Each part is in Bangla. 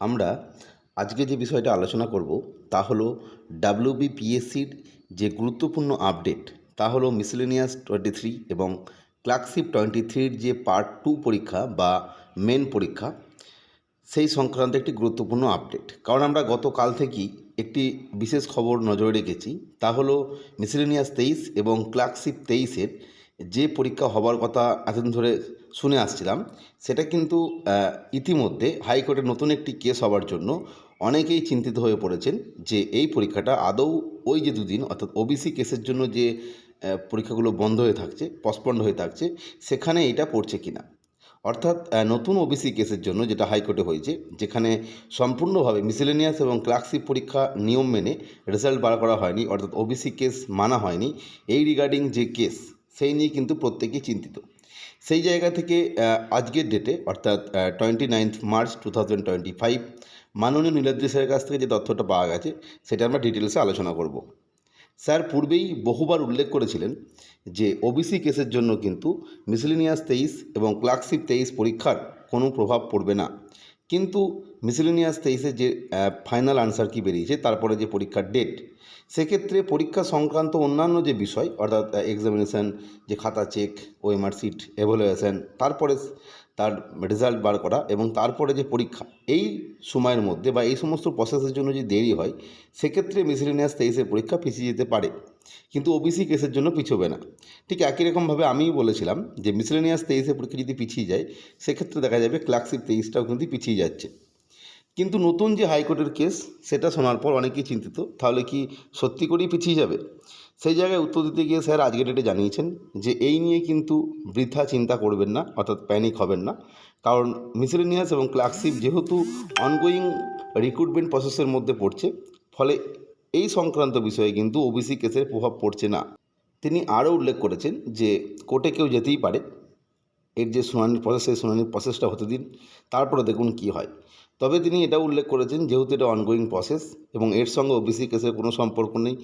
আমরা আজকে যে বিষয়টা আলোচনা করব তা হলো ডাব্লিউবিপিএসসির যে গুরুত্বপূর্ণ আপডেট, তা হলো মিসলেনিয়াস টোয়েন্টি থ্রি এবং ক্লার্কশিপ টোয়েন্টি থ্রির যে পার্ট টু পরীক্ষা বা মেন পরীক্ষা, সেই সংক্রান্ত একটি গুরুত্বপূর্ণ আপডেট। কারণ আমরা গতকাল থেকেই একটি বিশেষ খবর নজরে রেখেছি, তা হলো মিসলেনিয়াস তেইশ এবং ক্লার্কশিপ তেইশের যে পরীক্ষা হবার কথা এতদিন ধরে শুনে আসছিলাম। সেটা কিন্তু ইতিমধ্যে হাইকোর্টে নতুন একটি কেস হওয়ার জন্য অনেকেই চিন্তিত হয়ে পড়েছেন যে এই পরীক্ষাটা আদৌ ওই যে দুদিন, অর্থাৎ ওবিসি কেসের জন্য যে পরীক্ষাগুলো বন্ধ হয়ে থাকছে পসপন্ড হয়ে থাকছে, সেখানে এটা পড়ছে কিনা? অর্থাৎ নতুন ওবিসি কেসের জন্য যেটা হাইকোর্টে হয়েছে, যেখানে সম্পূর্ণভাবে মিসেলেনিয়াস এবং ক্লার্কশিপ পরীক্ষা নিয়ম মেনে রেজাল্ট বার করা হয়নি, অর্থাৎ ওবিসি কেস মানা হয়নি, এই রিগার্ডিং যে কেস, সেই নিয়ে কিন্তু প্রত্যেকেই চিন্তিত। সেই জায়গা থেকে আজকের ডেটে অর্থাৎ twenty ninth March two thousand twenty five মাননীয় নীলাদ্রি স্যারের কাছ থেকে যে তথ্যটা পাওয়া গেছে, সেটা আমরা ডিটেলসে আলোচনা করব। স্যার পূর্বেই বহুবার উল্লেখ করেছিলেন যে ওবিসি কেসের জন্য কিন্তু মিসলিনিয়াস তেইশ এবং ক্লার্কশিপ তেইশ পরীক্ষার কোনো প্রভাব পড়বে না। কিন্তু মিসলিনিয়াস তেইশের যে ফাইনাল আনসার কি বেরিয়েছে, তারপরে যে পরীক্ষার ডেট সেক্ষেত্রে পরীক্ষা সংক্রান্ত অন্যান্য যে বিষয়, অর্থাৎ এক্সামিনেশান যে খাতা চেক ওএমআর সিট এভালুয়েশন তারপরে তার রেজাল্ট বার করা এবং তারপরে যে পরীক্ষা, এই সময়ের মধ্যে বা এই সমস্ত প্রসেসের জন্য যদি দেরি হয়, সেক্ষেত্রে মিসলিনিয়াস তেইশের পরীক্ষা পিছিয়ে যেতে পারে। কিন্তু ওবিসি কেসের জন্য পিছবে না। ঠিক একই রকমভাবে আমিই বলেছিলাম যে মিসলেনিয়াস তেইশের পরীক্ষা যদি পিছিয়ে যায়, সেক্ষেত্রে দেখা যাবে ক্লার্কশিপ তেইশটাও কিন্তু পিছিয়ে যাচ্ছে। কিন্তু নতুন যে হাইকোর্টের কেস সেটা শোনার পর অনেকেই চিন্তিত, তাহলে কি সত্যি করেই পিছিয়ে যাবে? সেই জায়গায় উত্তর দিতে গিয়ে স্যার আজকের ডেটে জানিয়েছেন যে এই নিয়ে কিন্তু বৃথা চিন্তা করবেন না, অর্থাৎ প্যানিক হবেন না। কারণ মিসলেনিয়াস এবং ক্লার্কশিপ যেহেতু অনগোয়িং রিক্রুটমেন্ট প্রসেসের মধ্যে পড়ছে, ফলে এই সংক্রান্ত বিষয়ে কিন্তু ওবিসি কেসের প্রভাব পড়ছে না। তিনি আরও উল্লেখ করেছেন যে কোর্টে কেউ যেতেই পারে এর যে শুনানির প্রসেস সেই শুনানির প্রসেসটা হতে দিন, তারপরে দেখুন কি হয়। তবে তিনি এটা উল্লেখ করেছেন, যেহেতু এটা অনগোয়িং প্রসেস এবং এর সঙ্গে ওবিসি কেসের কোনো সম্পর্ক নেই,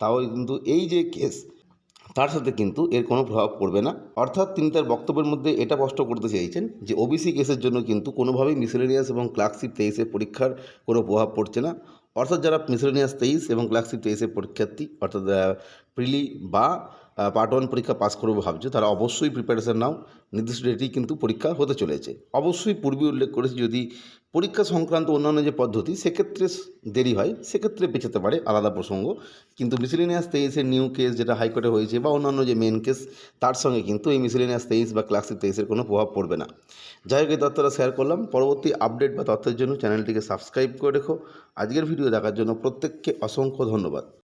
তাও কিন্তু এই যে কেস তার সাথে কিন্তু এর কোনো প্রভাব পড়বে না। অর্থাৎ তিনি তার বক্তব্যের মধ্যে এটা স্পষ্ট করতে চেয়েছেন যে ওবিসি কেসের জন্য কিন্তু কোনোভাবেই মিসলেনিয়াস এবং ক্লার্কশিপ তেইশের পরীক্ষার কোনো প্রভাব পড়ছে না। অর্থাৎ যারা মিসলেনিয়াস তেইশ এবং ক্লার্কশিপ তেইশের পরীক্ষার্থী, অর্থাৎ প্রিলি বা পার্ট ওয়ান পরীক্ষা পাস করব ভাবছ তারা অবশ্যই প্রিপারেশান নাও। নির্দিষ্ট ডেটেই কিন্তু পরীক্ষা হতে চলেছে। অবশ্যই পূর্বে উল্লেখ করেছি, যদি পরীক্ষা সংক্রান্ত অন্যান্য যে পদ্ধতি, সেক্ষেত্রে দেরি হয়, সেক্ষেত্রে পেছাতে পারে, আলাদা প্রসঙ্গ। কিন্তু মিসলিনিয়াস তেইশের নিউ কেস যেটা হাইকোর্টে হয়েছে, বা অন্যান্য যে মেন কেস তার সঙ্গে কিন্তু এই মিসলিনিয়াস তেইশ বা ক্লাসিক তেইশের কোনো প্রভাব পড়বে না। যাই হোক, এই তথ্যটা শেয়ার করলাম। পরবর্তী আপডেট বা তথ্যের জন্য চ্যানেলটিকে সাবস্ক্রাইব করে রেখো। আজকের ভিডিও দেখার জন্য প্রত্যেককে অসংখ্য ধন্যবাদ।